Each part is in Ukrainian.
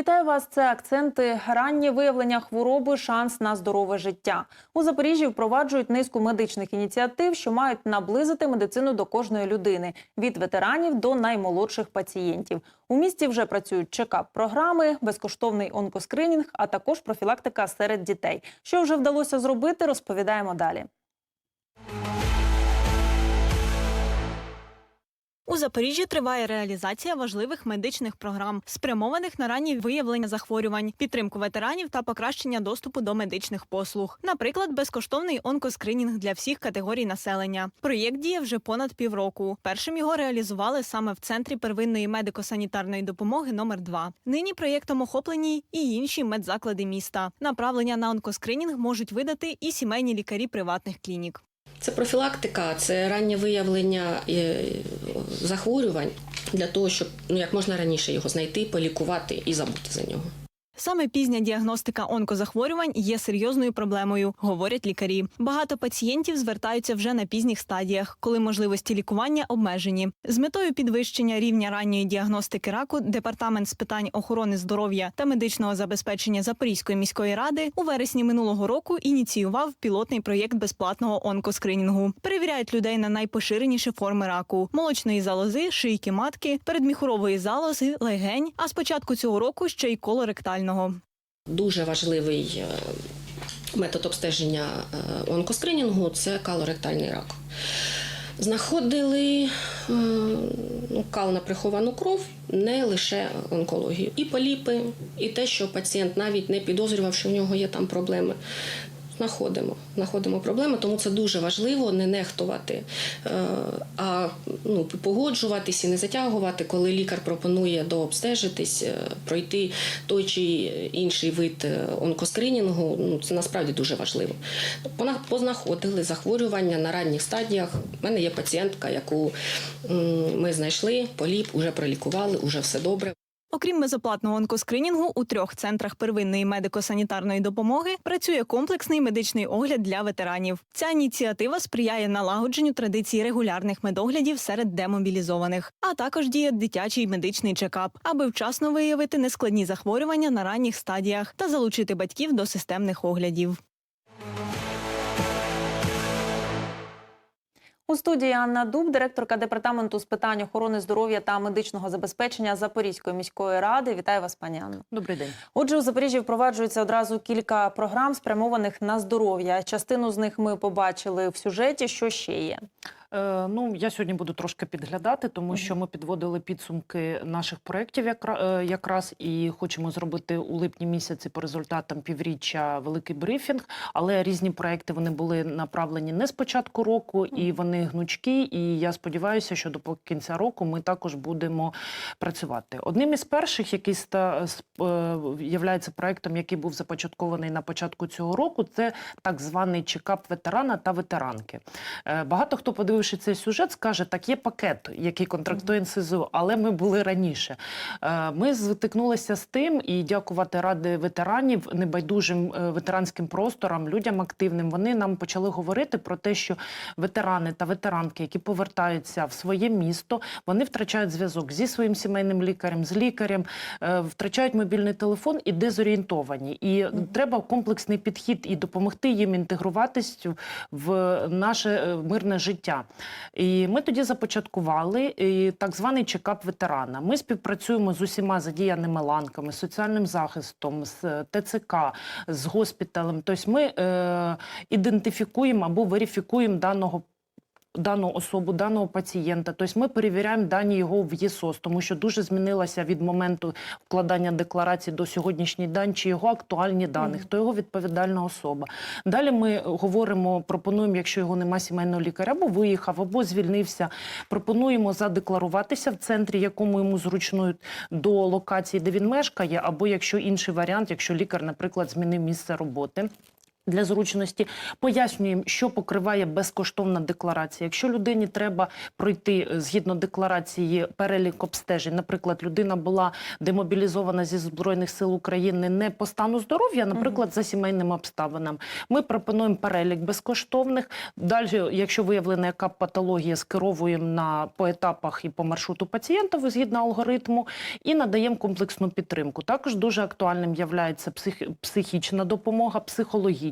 Вітаю вас. Це акценти раннє виявлення хвороби, шанс на здорове життя. У Запоріжжі впроваджують низку медичних ініціатив, що мають наблизити медицину до кожної людини від ветеранів до наймолодших пацієнтів. У місті вже працюють чекап-програми, безкоштовний онкоскринінг, а також профілактика серед дітей. Що вже вдалося зробити, розповідаємо далі. У Запоріжжі триває реалізація важливих медичних програм, спрямованих на раннє виявлення захворювань, підтримку ветеранів та покращення доступу до медичних послуг. Наприклад, безкоштовний онкоскринінг для всіх категорій населення. Проєкт діє вже понад півроку. Першим його реалізували саме в центрі первинної медико-санітарної допомоги номер 2 Нині проєктом охоплені і інші медзаклади міста. Направлення на онкоскринінг можуть видати і сімейні лікарі приватних клінік. Це профілактика, це раннє виявлення е, захворювань для того, щоб ну як можна раніше його знайти, полікувати і забути за нього. Саме пізня діагностика онкозахворювань є серйозною проблемою, говорять лікарі. Багато пацієнтів звертаються вже на пізніх стадіях, коли можливості лікування обмежені. З метою підвищення рівня ранньої діагностики раку департамент з питань охорони здоров'я та медичного забезпечення Запорізької міської ради у вересні минулого року ініціював пілотний проєкт безплатного онкоскринінгу. Перевіряють людей на найпоширеніші форми раку: молочної залози, шийки матки, передміхурової залози, легень. А з початку цього року ще й колоректального. Дуже важливий е, метод обстеження е, онкоскринінгу це калоректальний рак. Знаходили е, ну, кал на приховану кров, не лише онкологію, і поліпи, і те, що пацієнт навіть не підозрював, що в нього є там проблеми. Знаходимо, знаходимо проблеми, тому це дуже важливо не нехтувати, е, а ну, погоджуватись і не затягувати, коли лікар пропонує дообстежитись, е, пройти той чи інший вид е, онкоскринінгу. Ну, це насправді дуже важливо. Познаходили захворювання на ранніх стадіях. У мене є пацієнтка, яку ми знайшли, поліп, уже пролікували, уже все добре. Окрім безоплатного онкоскринінгу, у трьох центрах первинної медико-санітарної допомоги працює комплексний медичний огляд для ветеранів. Ця ініціатива сприяє налагодженню традиції регулярних медоглядів серед демобілізованих, а також діє дитячий медичний чекап, аби вчасно виявити нескладні захворювання на ранніх стадіях та залучити батьків до системних оглядів. У студії Анна Дуб, директорка департаменту з питань охорони здоров'я та медичного забезпечення Запорізької міської ради. Вітаю вас, пані Анна. Добрий день. Отже, у Запоріжжі впроваджується одразу кілька програм, спрямованих на здоров'я. Частину з них ми побачили в сюжеті. Що ще є? Е, ну я сьогодні буду трошки підглядати, тому що ми підводили підсумки наших проєктів е, якраз і хочемо зробити у липні місяці по результатам півріччя великий брифінг. Але різні проекти вони були направлені не з початку року, і вони гнучкі. І я сподіваюся, що до кінця року ми також будемо працювати. Одним із перших, який ста е, являється проектом, який був започаткований на початку цього року, це так званий чекап ветерана та ветеранки. Багато хто подививши цей сюжет, скаже, так є пакет, який контрактує НСЗУ, але ми були раніше. Е, Ми стикнулися з тим, і дякувати ради ветеранів, небайдужим е, ветеранським просторам, людям активним. Вони нам почали говорити про те, що ветерани та ветеранки, які повертаються в своє місто, вони втрачають зв'язок зі своїм сімейним лікарем, з лікарем, е, втрачають мобільний телефон і дезорієнтовані. І треба комплексний підхід і допомогти їм інтегруватись в наше мирне життя. І ми тоді започаткували е, так званий чекап ветерана. Ми співпрацюємо з усіма задіяними ланками, соціальним захистом, з е, ТЦК, з госпіталем. Тобто ми е, ідентифікуємо або верифікуємо даного. Дану особу, даного пацієнта, тобто ми перевіряємо дані його в ЄСОС, тому що дуже змінилося від моменту вкладання декларації до сьогоднішній день, чи його актуальні дані, хто його відповідальна особа. Далі ми говоримо, пропонуємо, якщо його нема сімейного лікаря, або виїхав, або звільнився. Пропонуємо задекларуватися в центрі, якому йому зручно до локації, де він мешкає, або якщо інший варіант, якщо лікар, наприклад, змінив місце роботи. Для зручності пояснюємо, що покриває безкоштовна декларація. Якщо людині треба пройти е, згідно декларації перелік обстежень, наприклад, людина була демобілізована зі збройних сил України не по стану здоров'я, наприклад, за сімейними обставинами. Ми пропонуємо перелік безкоштовних. Далі, якщо виявлена яка патологія, скеровуємо на по етапах і по маршруту пацієнта згідно алгоритму і надаємо комплексну підтримку. Також дуже актуальним є псих, психічна допомога, психологічна.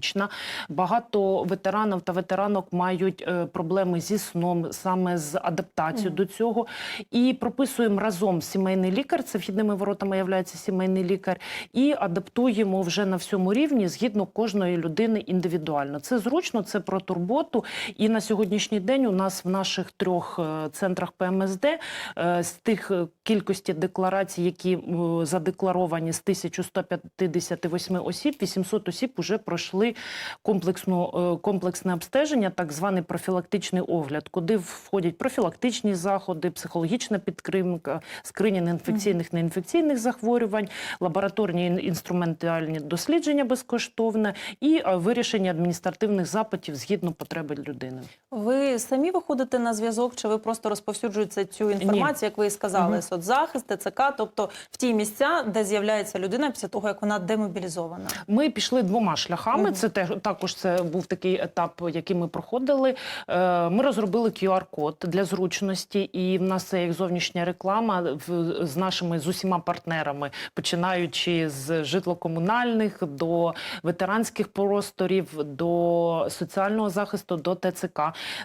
Багато ветеранів та ветеранок мають е, проблеми зі сном, саме з адаптацією Мгм. до цього. І прописуємо разом сімейний лікар, це вхідними воротами є сімейний лікар, і адаптуємо вже на всьому рівні згідно кожної людини індивідуально. Це зручно, це про турботу. І на сьогоднішній день у нас в наших трьох е, центрах ПМСД е, з тих кількості декларацій, які задекларовані з 1158 осіб, 800 осіб вже пройшли комплексну, е, комплексне обстеження, так званий профілактичний огляд, куди входять профілактичні заходи, психологічна підтримка, скринінг інфекційних неінфекційних захворювань, лабораторні інструментальні дослідження безкоштовне і е, вирішення адміністративних запитів згідно потреби людини. Ви самі виходите на зв'язок, чи ви просто розповсюджуєте цю інформацію, як ви і сказали, Мгм. соцзахист, ТЦК, тобто в ті місця, де з'являється людина після того, як вона демобілізована? Ми пішли двома шляхами. Мгм. Це теж також це був такий етап, який ми проходили. Е, Ми розробили QR-код для зручності, і в нас це як зовнішня реклама з нашими з усіма партнерами, починаючи з житлокомунальних до ветеранських просторів, до соціального захисту, до ТЦК.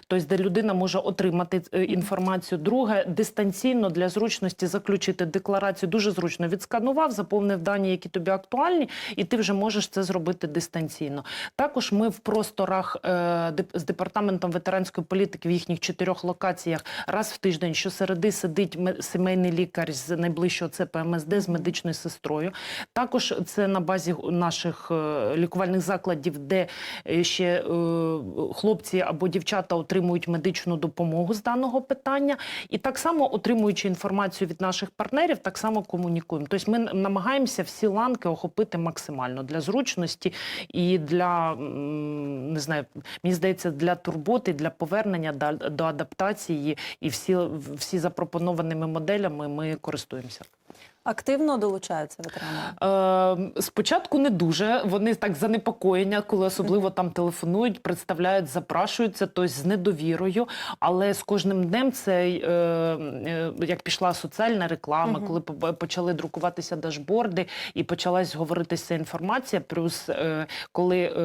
Тобто, де людина може отримати е, інформацію. Друге, дистанційно для зручності заключити декларацію. Дуже зручно відсканував, заповнив дані, які тобі актуальні, і ти вже можеш це зробити дистанційно. Також ми в просторах е, з департаментом ветеранської політики в їхніх чотирьох локаціях раз в тиждень щосереди сидить сімейний лікар з найближчого ЦПМСД з медичною сестрою. Також це на базі наших е, лікувальних закладів, де е, ще хлопці або дівчата отримують медичну допомогу з даного питання, і так само отримуючи інформацію від наших партнерів, так само комунікуємо. Тобто ми намагаємося всі ланки охопити максимально для зручності і для м, не знаю, мені здається, для турботи, для повернення до адаптації, і всі, всі запропонованими моделями ми користуємося. Активно долучаються ветерани? Е, спочатку не дуже. Вони так занепокоєння, коли особливо там телефонують, представляють, запрашуються, тобто з недовірою. Але з кожним днем це е, е, як пішла соціальна реклама, коли почали друкуватися дашборди і почалась говоритися інформація. Плюс е, коли е,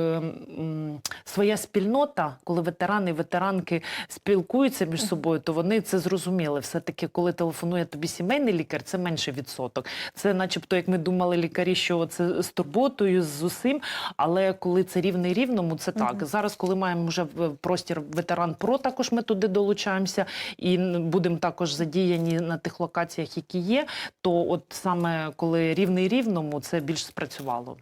м, своя спільнота, коли ветерани і ветеранки спілкуються між собою, то вони це зрозуміли. Все таки, коли телефонує тобі сімейний лікар, це менше відсоток. Це, начебто, як ми думали, лікарі, що це з турботою, з усім. Але коли це рівний рівному, це так. Угу. Зараз, коли маємо вже простір ветеран ПРО, також ми туди долучаємося і будемо також задіяні на тих локаціях, які є. То от саме коли рівний рівному, це більш спрацювало.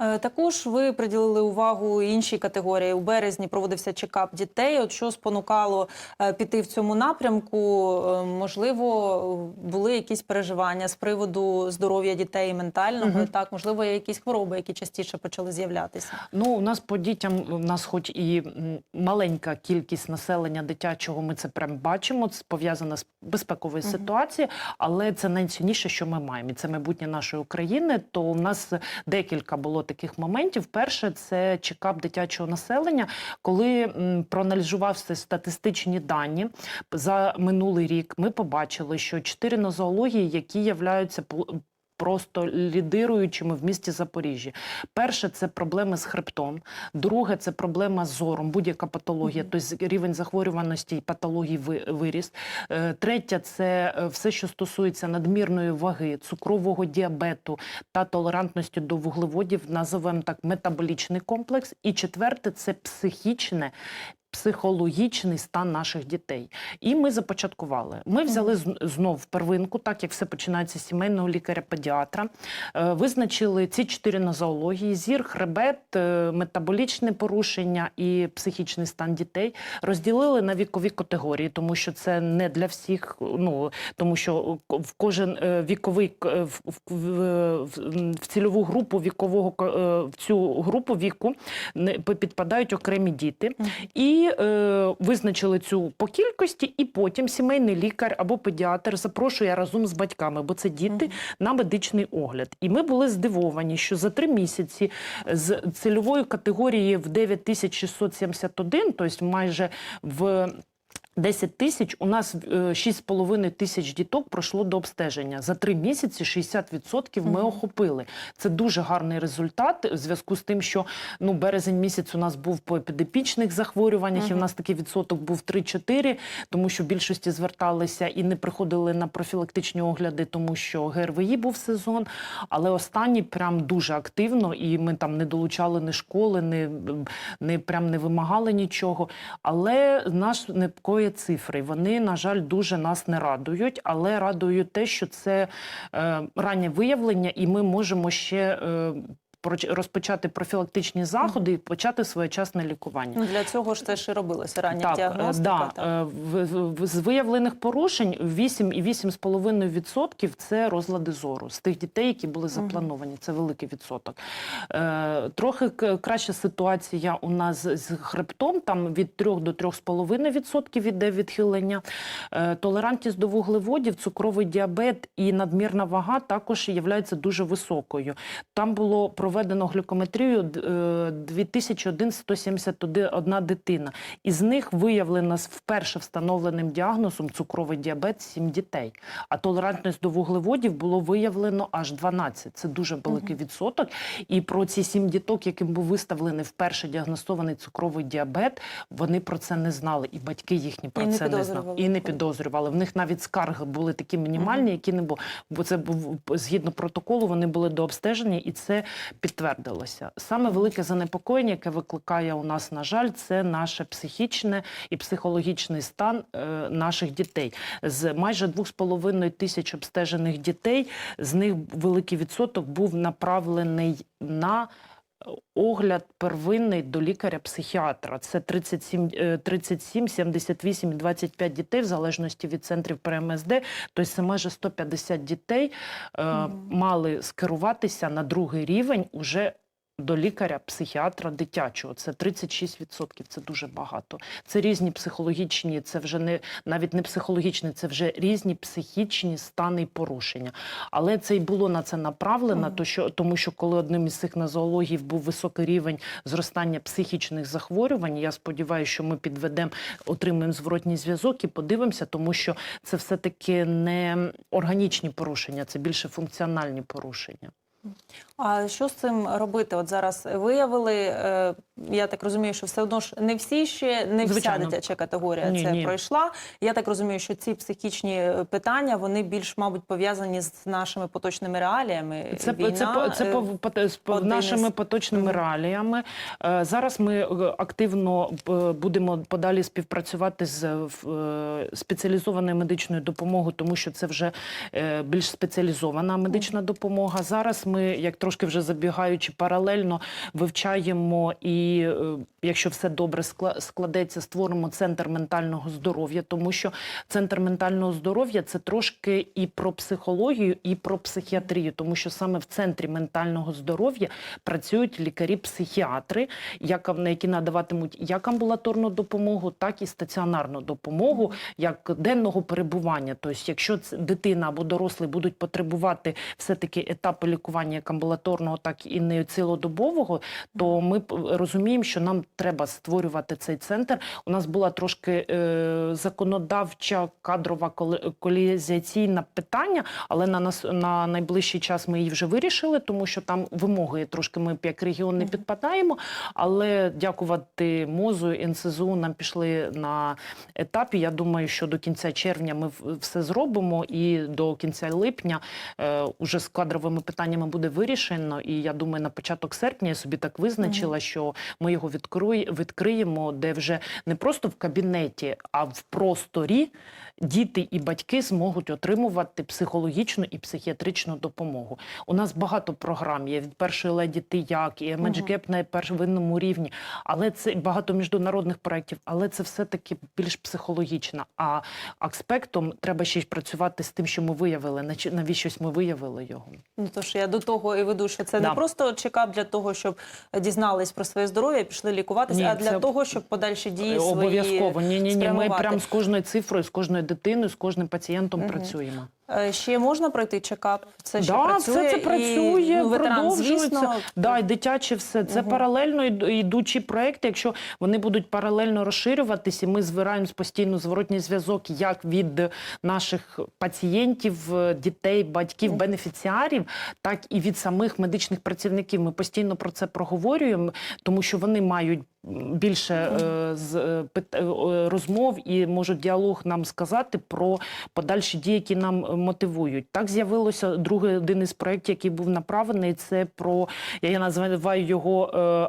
Е, Також ви приділили увагу іншій категорії. У березні проводився чекап дітей. От що спонукало е, піти в цьому напрямку? Е, Можливо, були якісь переживання з приводу здоров'я дітей і ментального. І Так, можливо, є якісь хвороби, які частіше почали з'являтися. Ну, у нас по дітям у нас, хоч і маленька кількість населення дитячого, ми це прям бачимо. Це пов'язано з безпековою Мгм. ситуацією, але це найцінніше, що ми маємо. І це майбутнє нашої України. То у нас декілька було таких моментів. Перше, це чекап дитячого населення, коли проаналізувався статистичні дані за минулий рік. Ми побачили, що чотири нозології, які являються Просто лідируючими в місті Запоріжжя. Перше це проблеми з хребтом, друге це проблема з зором, будь-яка патологія, Мгм. тобто рівень захворюваності і патологій ви- виріс. Е, Третє це е, все, що стосується надмірної ваги, цукрового діабету та толерантності до вуглеводів, називаємо так метаболічний комплекс. І четверте це психічне Психологічний стан наших дітей, і ми започаткували. Ми взяли знов первинку, так як все починається з сімейного лікаря-педіатра. Е, Визначили ці чотири нозології: зір, хребет, е, метаболічне порушення і психічний стан дітей. Розділили на вікові категорії, тому що це не для всіх. Ну тому що в кожен е, віковий в, в, в, цільову групу вікового ко- в цю групу віку не підпадають окремі діти. І е, визначили цю по кількості, і потім сімейний лікар або педіатр запрошує разом з батьками, бо це діти на медичний огляд. І ми були здивовані, що за три місяці з цільової категорії в 9671, тобто майже в 10 тисяч у нас е, 6,5 тисяч діток пройшло до обстеження. За три місяці 60% ми Мгм. охопили. Це дуже гарний результат в зв'язку з тим, що ну березень місяць у нас був по епідепічних захворюваннях, і в нас такий відсоток був 3-4, тому що більшості зверталися і не приходили на профілактичні огляди, тому що ГРВІ був сезон. Але останні прям дуже активно, і ми там не долучали ні школи, не, не прям не вимагали нічого. Але нас непокоє цифри. Вони, на жаль, дуже нас не радують, але радують те, що це е, раннє виявлення, і ми можемо ще. Е, Розпочати профілактичні заходи і почати своєчасне лікування. Ну, для цього ж це ж і робилося рання Так, е, діагностика. да, так. е, з виявлених порушень 8,8,5% це розлади зору з тих дітей, які були заплановані. Це великий відсоток. Е, Трохи краща ситуація у нас з хребтом. Там від 3 до 3,5% іде відхилення. Толерантність до вуглеводів, цукровий діабет і надмірна вага також є дуже високою. Там було проведено глюкометрію д- е, 2171 дитина. Із них виявлено вперше встановленим діагнозом цукровий діабет 7 дітей. А толерантність до вуглеводів було виявлено аж 12. Це дуже великий відсоток. І про ці 7 діток, яким був виставлений вперше діагностований цукровий діабет, вони про це не знали. І батьки їхні про І це не знали. І не підозрювали. В них навіть скарги були такі мінімальні, які не було. Бо це був згідно протоколу, вони були до обстеження, і це підтвердилося. Саме велике занепокоєння, яке викликає у нас, на жаль, це наше психічне і психологічний стан е, наших дітей. З майже 2,5 тисяч обстежених дітей, з них великий відсоток був направлений на огляд первинний до лікаря-психіатра. Це 37, е, 37, 78 і 25 дітей, в залежності від центрів ПРМСД. Тобто це майже 150 дітей е, мали скеруватися на другий рівень уже до лікаря-психіатра дитячого. Це 36%, це дуже багато. Це різні психологічні, це вже не навіть не психологічні, це вже різні психічні стани і порушення. Але це й було на це направлено, то що, тому що коли одним із цих нозологів був високий рівень зростання психічних захворювань, я сподіваюся, що ми підведемо, отримаємо зворотній зв'язок і подивимося, тому що це все-таки не органічні порушення, це більше функціональні порушення. А що з цим робити? От зараз виявили, е, я так розумію, що все одно ж не всі ще, не вся дитяча категорія Ні, це ні. пройшла. Я так розумію, що ці психічні питання вони більш, мабуть, пов'язані з нашими поточними реаліями. Це, Війна, це, це е, по, по, з по нашими поточними реаліями. Е, Зараз ми е, активно будемо подалі співпрацювати з спеціалізованою медичною допомогою, тому що це вже більш спеціалізована медична допомога. Зараз ми, як трошки вже забігаючи, паралельно вивчаємо і, е, якщо все добре скла- складеться, створимо центр ментального здоров'я, тому що центр ментального здоров'я це трошки і про психологію, і про психіатрію, тому що саме в центрі ментального здоров'я працюють лікарі-психіатри, на які надаватимуть як амбулаторну допомогу, так і стаціонарну допомогу, як денного перебування. Тобто, якщо дитина або дорослий будуть потребувати все-таки етапи лікування як амбулаторного, так і не цілодобового, то ми розуміємо, що нам треба створювати цей центр. У нас була трошки е, законодавча кадрова колізаційна питання, але на нас на найближчий час ми її вже вирішили, тому що там вимоги трошки ми як регіон не підпадаємо. Але дякувати МОЗу і НСЗУ нам пішли на етапі. Я думаю, що до кінця червня ми все зробимо, і до кінця липня е, уже з кадровими питаннями буде вирішено. І я думаю, на початок серпня я собі так визначила, що ми його відкрує- відкриємо, де вже не просто в кабінеті, а в просторі діти і батьки зможуть отримувати психологічну і психіатричну допомогу. У нас багато програм є від першої леді ти як, і Меджгеп на первинному рівні, але це багато міжнародних проєктів, але це все-таки більш психологічно. А аспектом треба ще й працювати з тим, що ми виявили. Навіщось ми виявили його. Ну тож я до того і веду, що це Да. не просто чекап для того, щоб дізнались про своє здоров'я, пішли лікуватися, Ні, а для це- того, щоб подальші дії свої Обов'язково. Ні, ні, ні. Ми прям з кожною цифрою, з кожною дитиною, з кожним пацієнтом угу. працюємо. Е, Ще можна пройти чекап? Це ще да, працює? все це і, працює, ну, ветеран, продовжується. звісно, Да, і дитяче все. Це Мгм. паралельно йдучі проекти. Якщо вони будуть паралельно розширюватись, і ми збираємо постійно зворотній зв'язок як від наших пацієнтів, дітей, батьків, Мгм. бенефіціарів, так і від самих медичних працівників. Ми постійно про це проговорюємо, тому що вони мають. Більше е, з е, е, розмов і можуть діалог нам сказати про подальші дії, які нам мотивують. Так з'явилося другий один із проєктів, який був направлений. Це про я, називаю його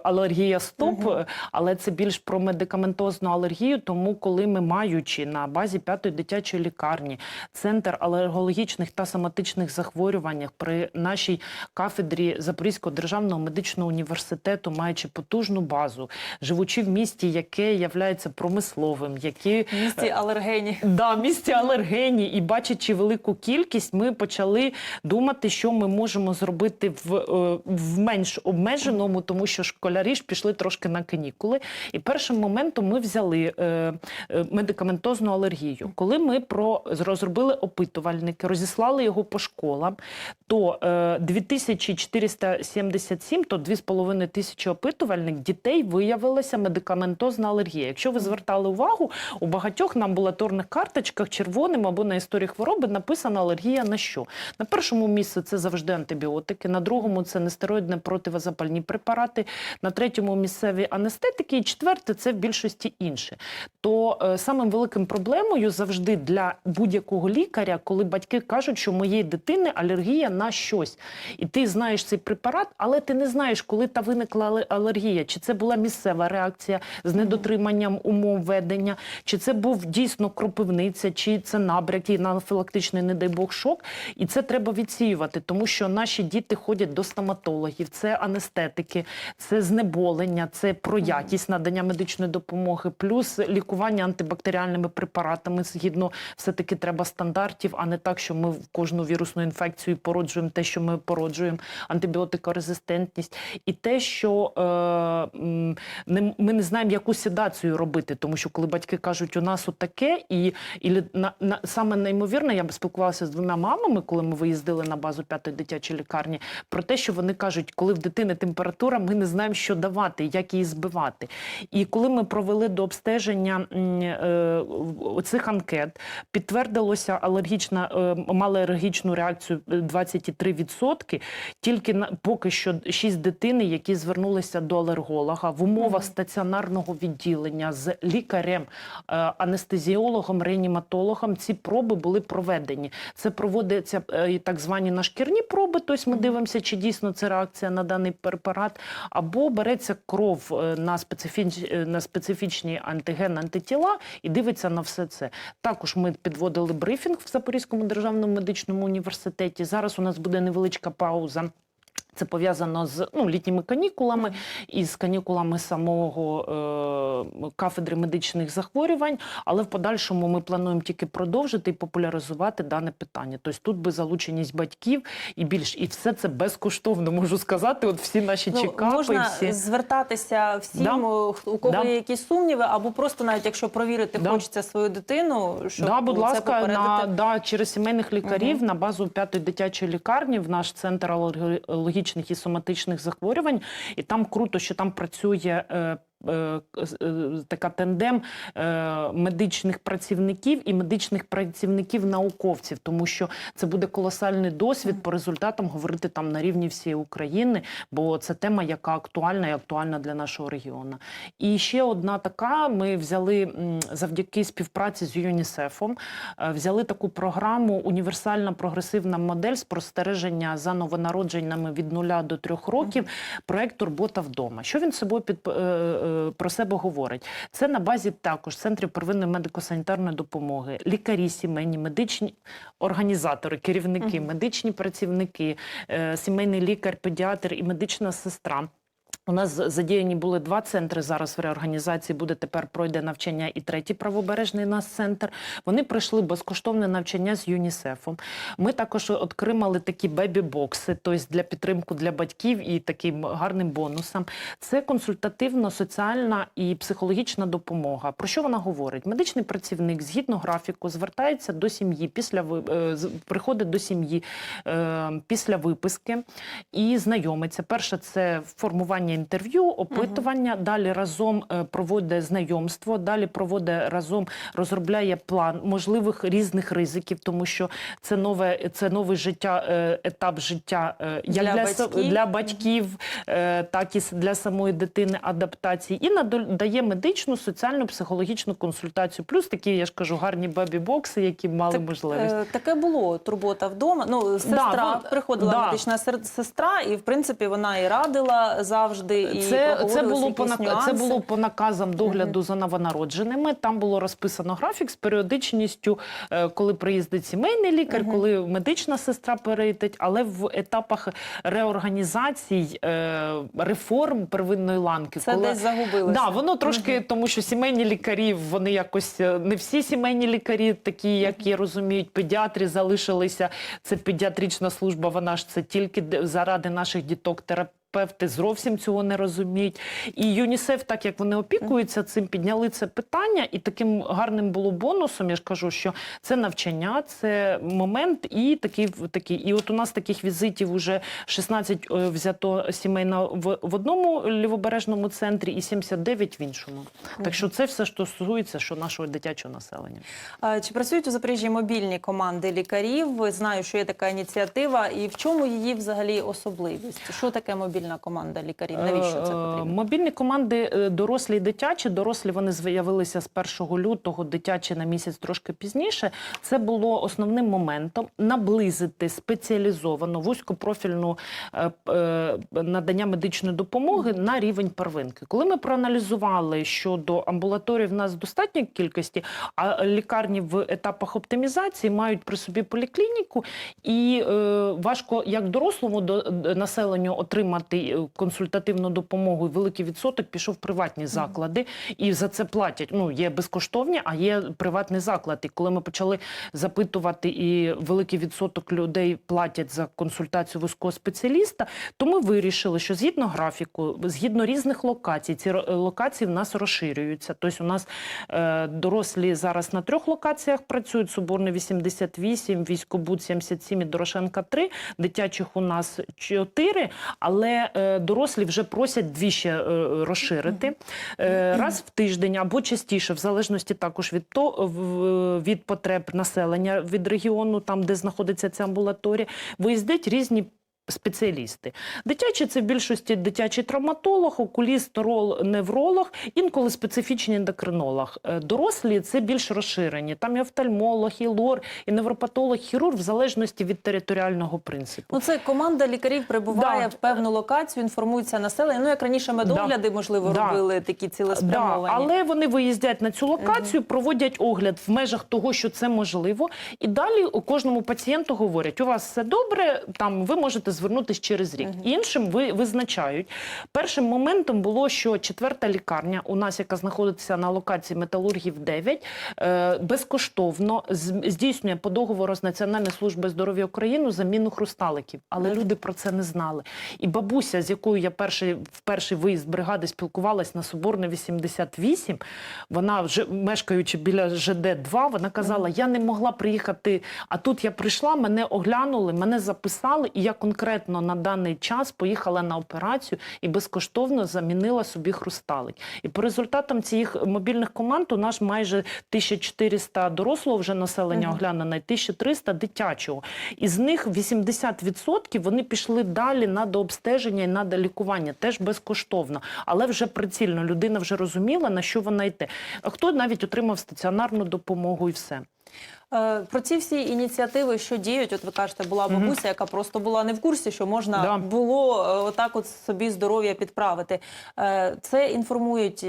алергія стоп, але це більш про медикаментозну алергію. Тому, коли ми маючи на базі п'ятої дитячої лікарні центр алергологічних та соматичних захворювань при нашій кафедрі Запорізького державного медичного університету, маючи потужну базу, живучи в місті, яке являється промисловим, яке в місті алергені. Да, місті алергені, і бачачи велику кількість, ми почали думати, що ми можемо зробити в, е, в менш обмеженому, тому що школярі ж пішли трошки на канікули. І першим моментом ми взяли е, е, медикаментозну алергію. Коли ми про розробили опитувальники, розіслали його по школам, то е, 2477, то 2,5 тисячі опитувальник дітей виявилася медикаментозна алергія. Якщо ви звертали увагу, у багатьох на амбулаторних карточках червоним або на історії хвороби написана алергія на що. На першому місці це завжди антибіотики, на другому це нестероїдне противозапальні препарати, на третьому місцеві анестетики, і четверте це в більшості інше. То е, самим великим проблемою завжди для будь-якого лікаря, коли батьки кажуть, що у моєї дитини алергія на щось, і ти знаєш цей препарат, але ти не знаєш, коли та виникла алергія, чи це була місцева реакція з недотриманням умов ведення, чи це був дійсно кропивниця, чи це набряк і анафілактичний, не дай Бог, шок. І це треба відсіювати, тому що наші діти ходять до стоматологів, це анестетики, це знеболення, це про якість надання медичної допомоги, плюс лікування антибактеріальними препаратами. Згідно все-таки треба стандартів, а не так, що ми в кожну вірусну інфекцію породжуємо те, що ми породжуємо, антибіотикорезистентність, і те, що е, не, ми не знаємо, яку седацію робити, тому що коли батьки кажуть, у нас отаке, і, і на, на, саме неймовірне, я спілкувалася з двома мамами, коли ми виїздили на базу п'ятої дитячої лікарні, про те, що вони кажуть, коли в дитини температура, ми не знаємо, що давати, як її збивати. І коли ми провели до обстеження е, оцих анкет, підтвердилося алергічна, е, мали алергічну реакцію е, 23%, тільки на поки що 6 дитини, які звернулися до алерголога в умовах стаціонарного відділення з лікарем, е, анестезіологом, реаніматологом. Ці проби були проведені. Це проводяться е, так звані нашкірні проби. Тобто ми дивимося, чи дійсно це реакція на даний препарат, або береться кров е, на специфіч, е, на специфічні антиген антитіла і дивиться на все це. Також ми підводили брифінг в Запорізькому державному медичному університеті. Зараз у нас буде невеличка пауза. Це пов'язано з ну, літніми канікулами і з канікулами самого е, кафедри медичних захворювань, але в подальшому ми плануємо тільки продовжити і популяризувати дане питання. Тобто тут би залученість батьків і більш і все це безкоштовно можу сказати. От всі наші Ну, чекапи, можна всі звертатися всім, Да. у у кого Да. є якісь сумніви, або просто навіть якщо провірити Да. хочеться свою дитину, щоб да, будь це ласка, попередити. на да, через сімейних лікарів на базу п'ятої дитячої лікарні в наш центр алергологічних і соматичних захворювань. І там круто, що там працює. Е, е, така тендем е, медичних працівників і медичних працівників-науковців, тому що це буде колосальний досвід по результатам говорити там на рівні всієї України, бо це тема, яка актуальна і актуальна для нашого регіону. І ще одна така: ми взяли завдяки співпраці з ЮНІСЕФом, взяли таку програму Універсальна прогресивна модель спостереження за новонародженнями від 0 до 3 років. Проект Турбота вдома. Що він собою під про себе говорить? Це на базі також центрів первинної медико-санітарної допомоги, лікарі сімейні, медичні організатори, керівники, медичні працівники, е, сімейний лікар, педіатр і медична сестра. У нас задіяні були два центри. Зараз в реорганізації буде тепер пройде навчання і третій правобережний нас центр. Вони пройшли безкоштовне навчання з ЮНІСЕФом. Ми також отримали такі бебі-бокси, тобто для підтримку для батьків і таким гарним бонусом. Це консультативно-соціальна і психологічна допомога. Про що вона говорить? Медичний працівник згідно графіку звертається до сім'ї після е, приходить до сім'ї е, після виписки і знайомиться. Перше це формування інтерв'ю, опитування. Далі разом е, проводить знайомство, далі проводить разом, розробляє план можливих різних ризиків, тому що це нове, це новий життя, е, етап життя е, як Для для, батьків. для батьків, так і для самої дитини адаптації. І надає медичну, соціальну, психологічну консультацію. Плюс такі, я ж кажу, гарні бебі-бокси, які мали Так, можливість. таке було турбота вдома. Ну, сестра вон- приходила да. медична сестра, і в принципі вона і радила завжди. І Це, це, було по, це було по наказам догляду за новонародженими. Там було розписано графік з періодичністю, е, коли приїздить сімейний лікар, коли медична сестра перейдеть, але в етапах реорганізацій, е, реформ первинної ланки. Це коли... десь загубилося. Да, воно трошки, тому що сімейні лікарі, вони якось е, не всі сімейні лікарі, такі, які розуміють, педіатрі залишилися. Це педіатрична служба, вона ж це тільки заради наших діток терапевтів. Терапевти зовсім цього не розуміють. І ЮНІСЕФ, так як вони опікуються цим, підняли це питання, і таким гарним було бонусом. Я ж кажу, що це навчання, це момент, і такий такий. І от у нас таких візитів уже 16 е, взято сімейно в, в одному лівобережному центрі і 79 в іншому. Так що це все що стосується що нашого дитячого населення. Чи працюють у Запоріжжі мобільні команди лікарів? Знаю, що є така ініціатива. І в чому її взагалі особливість? Що таке мобільна команда лікарів? Навіщо це Е, потрібно? Мобільні команди е, дорослі і дитячі. Дорослі вони з'явилися з 1 лютого, дитячі на місяць трошки пізніше. Це було основним моментом наблизити спеціалізовану вузькопрофільну е, е, надання медичної допомоги на рівень первинки. Коли ми проаналізували, що до амбулаторій в нас достатньої кількості, а лікарні в етапах оптимізації мають при собі поліклініку, і е, важко як дорослому до, населенню отримати е, консультативну допомогу. І Великий відсоток пішов в приватні заклади, і за це платять. Ну є безкоштовні, а є приватний заклад. І коли ми почали запитувати, і великий відсоток людей платять за консультацію вузького спеціаліста, то ми вирішили, що згідно графіку, згідно різних локацій, ці локації в нас розширюються. Тобто, у нас е, дорослі зараз на трьох локаціях працюють: Соборний 88, Військобуд 77 і Дорошенка 3. Дитячих у нас 4, але е, дорослі вже просять дві ще е, розширити е, раз в тиждень або частіше, в залежності також від то від потреб населення від регіону, там де знаходиться ця амбулаторія, виїздять різні. Спеціалісти. Дитячі це в більшості дитячий травматолог, окуліст, рол, невролог, інколи специфічний ендокринолог. Е, Дорослі це більш розширені. Там і офтальмолог, і лор, і невропатолог, хірург в залежності від територіального принципу. Ну, це команда лікарів прибуває Да. в певну локацію, інформується населення. Ну, як раніше медогляди, можливо, Да. робили такі цілеспрямовані. Да, але вони виїздять на цю локацію, проводять огляд в межах того, що це можливо, і далі у кожному пацієнту говорять: у вас все добре, там ви можете звернутися через рік. Іншим ви визначають. Першим моментом було, що четверта лікарня, у нас, яка знаходиться на локації металургів 9, е, безкоштовно здійснює по договору з Національною службою здоров'я України заміну хрусталиків. Але люди про це не знали. І бабуся, з якою я перший в перший виїзд бригади спілкувалась на Соборне 88, вона вже мешкаючи біля ЖД 2 вона казала: я не могла приїхати. А тут я прийшла, мене оглянули, мене записали, і я конкретно конкретно на даний час поїхала на операцію і безкоштовно замінила собі хрусталик. І по результатам цих мобільних команд у нас майже 1400 дорослого вже населення Мгм. оглянено, і 1300 дитячого. Із них 80% вони пішли далі на дообстеження і на долікування, теж безкоштовно, але вже прицільно. Людина вже розуміла, на що вона йде. А хто навіть отримав стаціонарну допомогу і все. Е, Про ці всі ініціативи, що діють, от ви кажете, була бабуся, яка просто була не в курсі, що можна Да. було е, отак от собі здоров'я підправити. Е, Це інформують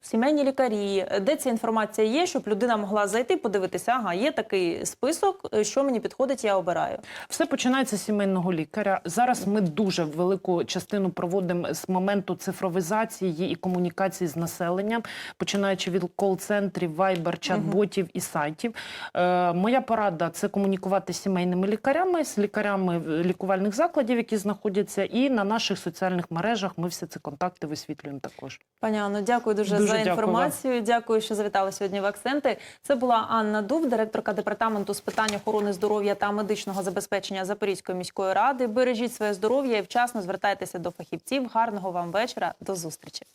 сімейні лікарі. Де ця інформація є, щоб людина могла зайти, подивитися, ага, є такий список, що мені підходить, я обираю. Все починається з сімейного лікаря. Зараз ми дуже велику частину проводимо з моменту цифровізації і комунікації з населенням, починаючи від кол-центрів, вайбер, чат-ботів і сайтів. Е, моя порада це комунікувати з сімейними лікарями, з лікарями лікувальних закладів, які знаходяться, і на наших соціальних мережах ми всі ці контакти висвітлюємо також. Пані Анно, дякую дуже, Дуже за дякую інформацію. Дякую, що завітали сьогодні в акценти. Це була Анна Дуб, директорка департаменту з питань охорони здоров'я та медичного забезпечення Запорізької міської ради. Бережіть своє здоров'я і вчасно звертайтеся до фахівців. Гарного вам вечора. До зустрічі.